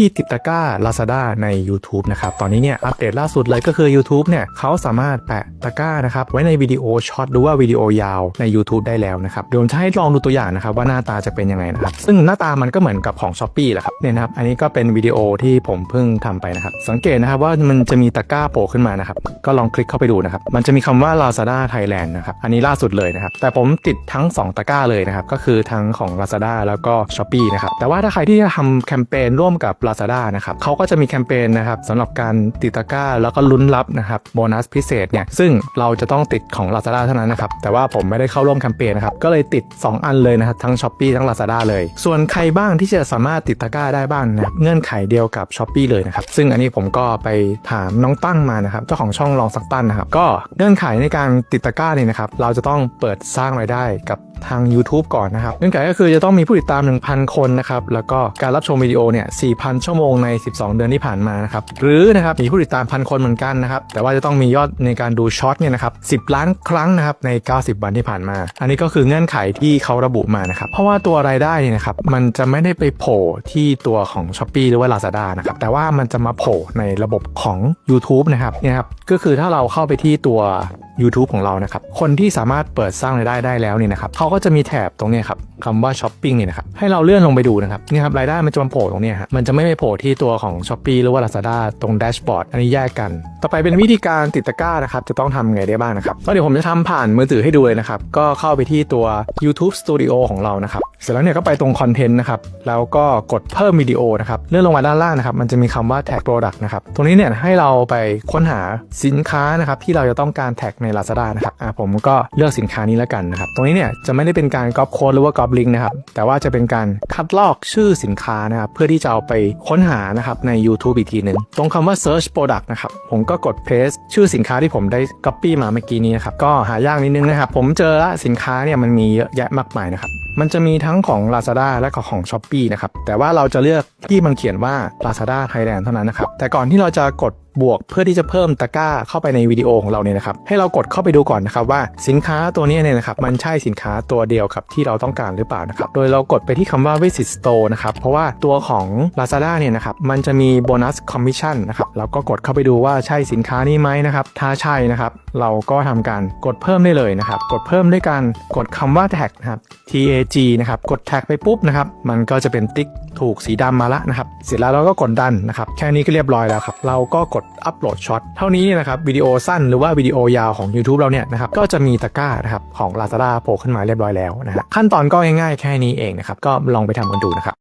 ธีติดตะกร้า Lazada ใน YouTube นะครับตอนนี้เนี่ยอัปเดตล่าสุดเลยก็คือ YouTube เนี่ยเขาสามารถแปะตะกร้านะครับไว้ในวิดีโอช็อตหรือว่าวิดีโอยาวใน YouTube ได้แล้วนะครับเดี๋ยวผมจะให้ลองดูตัวอย่างนะครับว่าหน้าตาจะเป็นยังไงนะครับซึ่งหน้าตามันก็เหมือนกับของ s h อ p e e แหละครับเนี่ยนะครับอันนี้ก็เป็นวิดีโอที่ผมเพิ่งทำไปนะครับสังเกตนะครับว่ามันจะมีตะกร้าโผล่ขึ้นมานะครับก็ลองคลิกเข้าไปดูนะครับมันจะมีคำว่า Lazada Thailand นะครับอันนี้ล่าสุดเลยนะครับแต่ผมติดทั้ง 2 ตะกร้าเลยนะครับก็คือทั้งของ Lazada แล้วก็ s h อ p e e นะครับแต่ว่าถ้าใครที่จะทำแคมเปญร่วมกับ Lazada นะครับเขาก็จะมีแคมเปญนะครับสำหรับการติดตะกร้าแล้วก็ลุ้นรับนะครับโบนัสพิเศษเนี่ยซึ่งเราจะต้องติดของ Lazada เท่านั้นนะครับแต่ว่าผมไม่ได้เข้าร่วมแคมเปญนะครับก็เลยติด 2 อันเลยนะครับทั้ง s h อ p e e ทั้ง Lazada เลย ส่วนใครบ้างที่จะสามารถติดตะกร้าได้บ้างนะเงื่อนไขเดียวกับ s h อ p e e เลยนะครับซึ่งอันนี้ผมก็ไปถามน้องตั้งมานะครับเจ้าของช่องลองสักตั้นนะครับก็เงื่อนไขในการติดตะกร้าเนี่ยนะครับเราจะต้องเปิดสร้างรายได้กับ ทาง YouTube ก่อนนะครับเงื่อนไขก็คือจะต้องมีผู้ติดตาม 1,000 คนนะครับแล้วก็การรับชมวิดีโอเนี่ย 4,000 ชั่วโมงใน 12 เดือนที่ผ่านมานะครับหรือนะครับมีผู้ติดตามพันคนเหมือนกันนะครับแต่ว่าจะต้องมียอดในการดูช็อตเนี่ยนะครับ10 ล้านครั้งนะครับใน 90 วันที่ผ่านมา อันนี้ก็คือเงื่อนไขที่เขาระบุมานะครับเพราะว่าตัวรายได้เนี่ยนะครับมันจะไม่ได้ไปโผล่ที่ตัวของ s h อ p e e หรือว่า Lazada นะครับแต่ว่ามันจะมาโผล่ในระบบของ YouTube นะครับเนี่ยครับก็คือถ้าเราเข้าไปที่ตัว YouTube ของเรานะครับคนที่สามารถเปิดสร้างรายได้ได้แล้วเนี่ยนะครับเขาก็จะมีแถบตรงนี้ครับคำว่าช้อปปิ้งเนี่ยนะครับให้เราเลื่อนลงไปดูนะครับนี่ครับรายได้มันจะมาโผล่ตรงนี้ฮะมันจะไม่ไปโผล่ที่ตัวของ s h อ p e e หรือว่า Lazada ตรงแดชบอร์ดอันนี้แยกกัน ต่อไปเป็นวิธีการติดตะกร้านะครับจะต้องทำไงได้บ้างนะครับก็เดี๋ยวผมจะทำผ่านมือถือให้ดูเลยนะครับก็เข้าไปที่ตัว YouTube Studio ของเรานะครับเสร็จแล้วเนี่ยก็ไปตรงคอนเทนต์นะครับแล้วก็กดเพิ่มวิดีโอนะครับเลื่อนลงมาด้านล่างนะครับมันจะมีคำว่า tag product นะครับตรงนี้เนี่ยให้เราไปค้นหาสินค้านะครับที่เราจะต้องการแท็กใน Lazada นะครับอ่าผมก็เลือกสินค้านี้แล้วกันนะครับตรงนี้เนี่ยจะไม่ได้เป็นการก๊อปโค้ดหรือว่าก๊อปลิงก์นะครับ แต่ว่าจะเป็นการคัดลอกชื่อสินค้านะครับ เพื่อที่จะเอาไปค้นหานะครับใน YouTube อีกทีหนึ่งตรงคำว่า search product นะครับ ผมก็กด paste ชื่อสินค้าที่ผมได้ copy มาเมื่อกี้นี้นะครับ ก็หายากนิดนึงนะครับ ผมเจอละสินค้าเนี่ยมันมีเยอะแยะมากมายนะครับมันจะมีทั้งของ Lazada และก็ของ s h อ p e e นะครับแต่ว่าเราจะเลือกที่มันเขียนว่า Lazada Thailand เท่านั้นนะครับแต่ก่อนที่เราจะกดบวกเพื่อที่จะเพิ่มตะกร้าเข้าไปในวิดีโอของเราเนี่ยนะครับให้เรากดเข้าไปดูก่อนนะครับว่าสินค้าตัวนี้เนี่ยนะครับมันใช่สินค้าตัวเดียวกับที่เราต้องการหรือเปล่านะครับโดยเรากดไปที่คำว่า visit store นะครับเพราะว่าตัวของ Lazada เนี่ยนะครับมันจะมีโบนัสคอมมิชชั่นนะครับเราก็กดเข้าไปดูว่าใช่สินค้านี้ไหมนะครับถ้าใช่นะครับเราก็ทำการกดเพิ่มได้เลยนะครับกดเพิ่มด้วยการกดคำว่า tag นะครับ tag นะครับกดแท็กไปปุ๊บนะครับมันก็จะเป็นติ๊กถูกสีดำมาละนะครับเสร็จแล้วเราก็กดดันนะครับแค่นี้ก็เรียบร้อยแล้วครับเราก็กดอัปโหลดช็อตเท่านี้นี่นะครับวิดีโอสั้นหรือว่าวิดีโอยาวของ YouTube เราเนี่ยนะครับก็จะมีตะกร้านะครับของ Lazada โผล่ขึ้นมาเรียบร้อยแล้วนะฮะขั้นตอนก็ง่ายๆแค่นี้เองนะครับก็ลองไปทำกันดูนะครับ